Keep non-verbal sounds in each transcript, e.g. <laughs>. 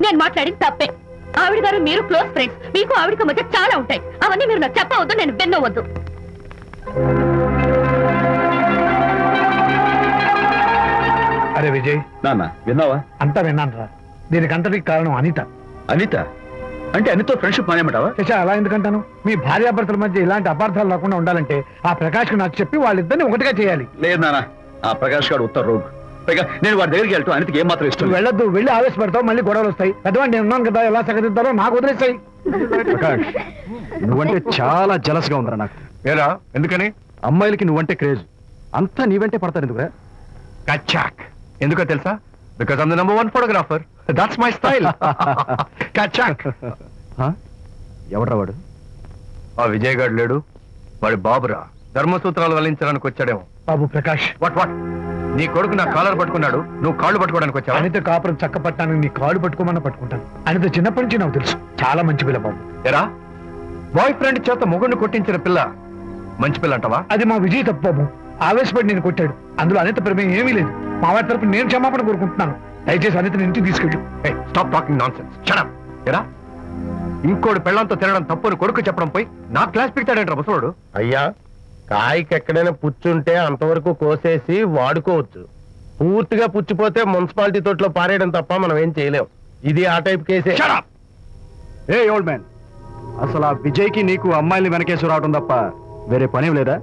నేను మాట్లాడింది తప్పే. ఆవిడ గారు మీరు క్లోజ్ ఫ్రెండ్స్. మీకు ఆవిడకి మధ్య చాలా ఉంటాయి. అవన్నీ మీరు నాకు చెప్పవద్దు నేను విన్నవద్దు. అరే విజయ్. నాన్న విన్నావా? అంతా విన్నాను రా. దీనికి అంతటికి కారణం అనిత. అనిత? అంటే అనితో ఫ్రెండ్షిప్ మానేమంటావా శశ అలా ఎందుకంటాను? మీ భార్యాభర్తల మధ్య ఇలాంటి అపార్థాలు రాకుండా ఉండాలంటే ఆ ప్రకాష్ నాకు చెప్పి వాళ్ళిద్దరిని ఒకటిగా చేయాలి. లేదు నాన్న ఆ ప్రకాష్ గారు ఉత్తర రోగ్. పైగా నేను వాడి దగ్గరికి వెళ్తాను అనితకి ఏం మాత్రం ఇష్టం. వెళ్ళొద్దు వెళ్ళి ఆవేశపడతావు మళ్ళీ గొడవలు వస్తాయి. పెద్దవాడిని నేను ఉన్నాను కదా ఎలా సగదిద్దారో నాకు వదిలేస్తాయి ప్రకాష్ నువ్వంటే చాలా జలస్గా ఉందిరా నాకు. ఏరా ఎందుకని? అమ్మాయిలకి నువ్వంటే క్రేజ్ అంతా నీవంటే పడతారు ఎందుకురా? కచ్చాక్. ఎందుకో తెలుసా? Because I'm the number one photographer that's my style కచ్చాక్. ఎవడ్రా వాడు? ఆ విజయ్ గారు లేడు. వాడి బాబురా. ధర్మసూత్రాలు వల్లించడానికి వచ్చాడేమో. బాబు ప్రకాష్. వాట్ వాట్ నీ కొడుకు నా కాలర్ పట్టుకున్నాడు నువ్వు కాళ్ళు పట్టుకోవడానికి వచ్చావా? అనిత కాపురం చక్క పట్టానికి నీ కాలు పట్టుకోమన్నా పట్టుకుంటాను. అనిత చిన్నప్పటి నుంచి నాకు తెలుసు. చాలా మంచి పిల్ల బాబు ఎరా? బాయ్ ఫ్రెండ్ చేత మొగుడిని కొట్టించిన పిల్ల మంచి పిల్ల అంటావా అది మా విజయ్ తప్పు బాబు. ఆవేశపడి నేను కొట్టాడు. అందులో అనిత ప్రమేయం ఏమీ లేదు. మా వారి తరపు నేను క్షమాపణ కోరుకుంటున్నాను. దయచేసి అనితని ఇంటికి తీసుకెళ్ళు. Stop talking nonsense shut up ఎరా? ఇంకోటి పెళ్ళంతో తినడం తప్పుని కొడుకు చెప్పడం పోయి నా క్లాస్ పెడతాడంట ముసలోడు? అయ్యా కాయకి ఎక్కడైనా పుచ్చుంటే అంతవరకు కోసేసి వాడుకోవచ్చు. పూర్తిగా పుచ్చిపోతే మున్సిపాలిటీ తోటలో పారేయడం తప్ప మనం ఏం చేయలేం. ఇది ఆ టైప్ కేసే. ఏ ఓల్డ్ మ్యాన్ అసలు ఆ విజయ్కి నీకు అమ్మాయిని వెనకేసి రావడం తప్ప వేరే పనేం లేదా?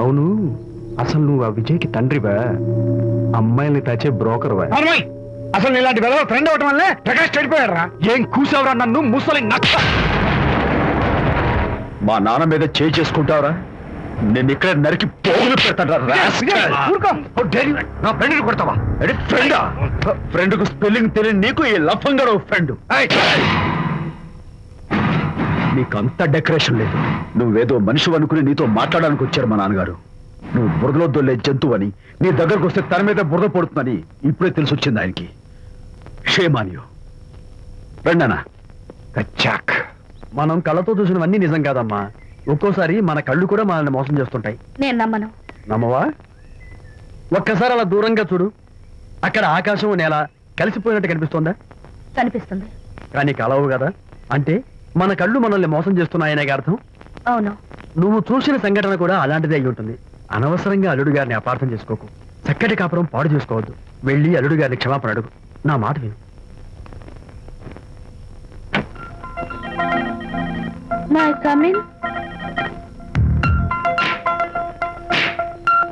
అవును అసలు నువ్వు ఆ విజయ్కి తండ్రివా? అమ్మాయిల్ని తాచే బ్రోకర్వా? అమ్మాయి అసలు ఇలాంటి వెధవ ఫ్రెండ్ అవటం వల్లే ప్రకాష్ చెడిపోయాడు రా ఏం కూసావురా నన్ను? ముసలి నచ్చ మా నాన్న మీద చేయి చేసుకుంటావరా? నేను ఇక్కడ నరికి పోగులు పెడతాను కొడతావా? ఫ్రెండా ఫ్రెండ్కు స్పెల్లింగ్ తెలియని నీకు ఈ లఫంగా ఫ్రెండ్ నీకు అంత డెకరేషన్ లేదు. నువ్వేదో మనిషి అనుకుని నీతో మాట్లాడడానికి వచ్చారు మా నాన్నగారు. నువ్వు బురదలో దొల్లే జంతువు అని నీ దగ్గరకు వస్తే తన మీద బురద పడుతుందని ఇప్పుడే తెలిసి వచ్చింది ఆయనకి షేమానియో రండనా మనం కళ్ళతో చూసినవన్నీ నిజం కాదమ్మా. ఒక్కోసారి మన కళ్ళు కూడా మనల్ని మోసం చేస్తుంటాయి. నేను నమ్మను. నమ్మవా? ఒక్కసారి అలా దూరంగా చూడు. అక్కడ ఆకాశం నేల కలిసిపోయినట్టు కనిపిస్తోందా? కనిపిస్తుంది. కానీ కలవు కదా? అంటే మన కళ్ళు మనల్ని మోసం చేస్తున్నాయనే అర్థం? అవును. నువ్వు చూసిన సంఘటన కూడా అలాంటిదే అయి ఉంటుంది. అనవసరంగా అల్లుడు గారిని అపార్థం చేసుకోకు. చక్కటి కాపురం పాడు చేసుకోవద్దు. వెళ్ళి అల్లుడు గారిని క్షమాపణ అడుగు. నా మాట విను. May I come in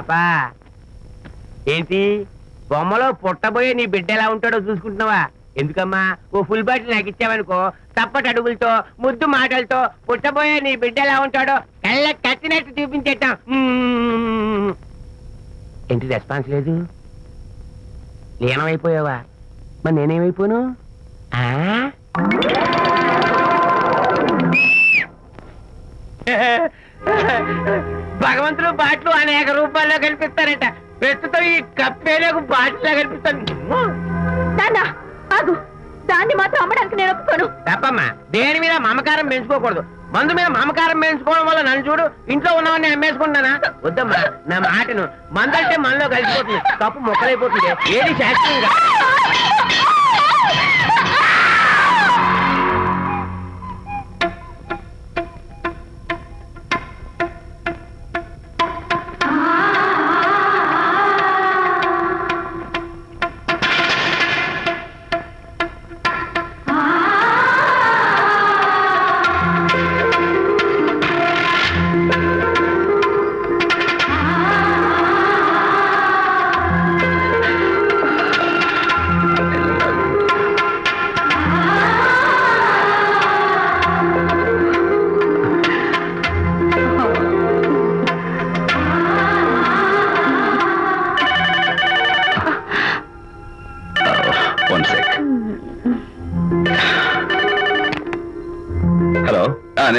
పాపా. ఏంటి? బొమ్మలో పుట్టబోయే నీ బిడ్డ ఎలా ఉంటాడో చూసుకుంటున్నావా? ఎందుకమ్మా? ఓ ఫుల్ బాటిల్ నాకు ఇచ్చావనుకో తప్పటి అడుగులతో ముద్దు మాటలతో పుట్టబోయే నీ బిడ్డ ఎలా ఉంటాడో కళ్ళ కట్టినట్టు చూపించేద్దాం. ఏంటి రెస్పాన్స్ లేదు? లీనమైపోయావా? మరి నేనేమైపోను? ఆ? <laughs> భగవంతుడు బాట్లు అనేక రూపాల్లో కనిపిస్తారట. ప్రస్తుతం ఈ కప్పే నాకు బాటిలా కనిపిస్తాను. నాన్న ఆగు. దాన్ని మాత్రం అమ్మడానికి నేను ఒప్పుకోను. తప్పమ్మా. దేని మీద మమకారం పెంచుకోకూడదు. మందు మీద మమకారం పెంచుకోవడం వల్ల నన్ను చూడు ఇంట్లో ఉన్నవన్నీ అమ్మేసుకుంటానా వద్దమ్మా నా మాటను మందంటే మనలో కలిసిపోతుంది. కప్పు మొక్కలైపోతుంది. ఏది శాస్త్రం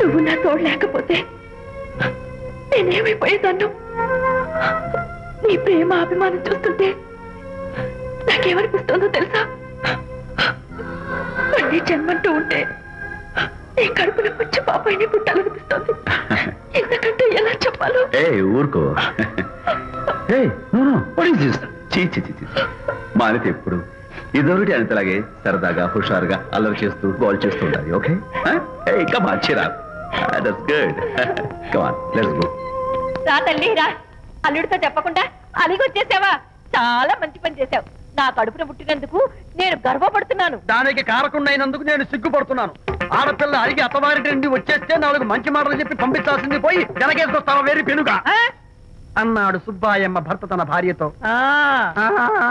నువ్వు నా తోడు లేకపోతే నేనేమైపోయేదాన్ను? నీ ప్రేమ అభిమానం చూస్తుంటే నాకేమనిపిస్తుందో తెలుసా? మళ్ళీ జన్మంటూ ఉంటే నీ కడుపులో వచ్చి పాపాయిని పుట్టాలనిపిస్తుంది. ఎందుకంటే ఎలా చెప్పాలో? ఏ ఊరుకో. ఏ ఎప్పుడు ఇదొరటి అంతలాగే సరదాగా హుషారుగా అల్లరి చేస్తూ గోల్ చేస్తూ ఉండాలి ఓకే ఇంకా come on చిరా that's good come on let's go రా తల్లి రా. అల్లుడితో చెప్పకుండా అలిగి వచ్చేసావా? చాలా మంచి పని చేశావు. నా కడుపున పుట్టినందుకు నేను గర్వపడుతున్నాను. దానికి కారకుండైనందుకు నేను సిగ్గుపడుతున్నాను. ఆడపిల్ల అడిగి అత్తవారి నుండి వచ్చేస్తే నాలుగు మంచి మాటలు చెప్పి పంపించాల్సింది పోయి వెనకేసుకొస్తావా వేరు పెనుగా? అన్నాడు సుబ్బాయమ్మ భర్త తన భార్యతో. ఆ. ఆ.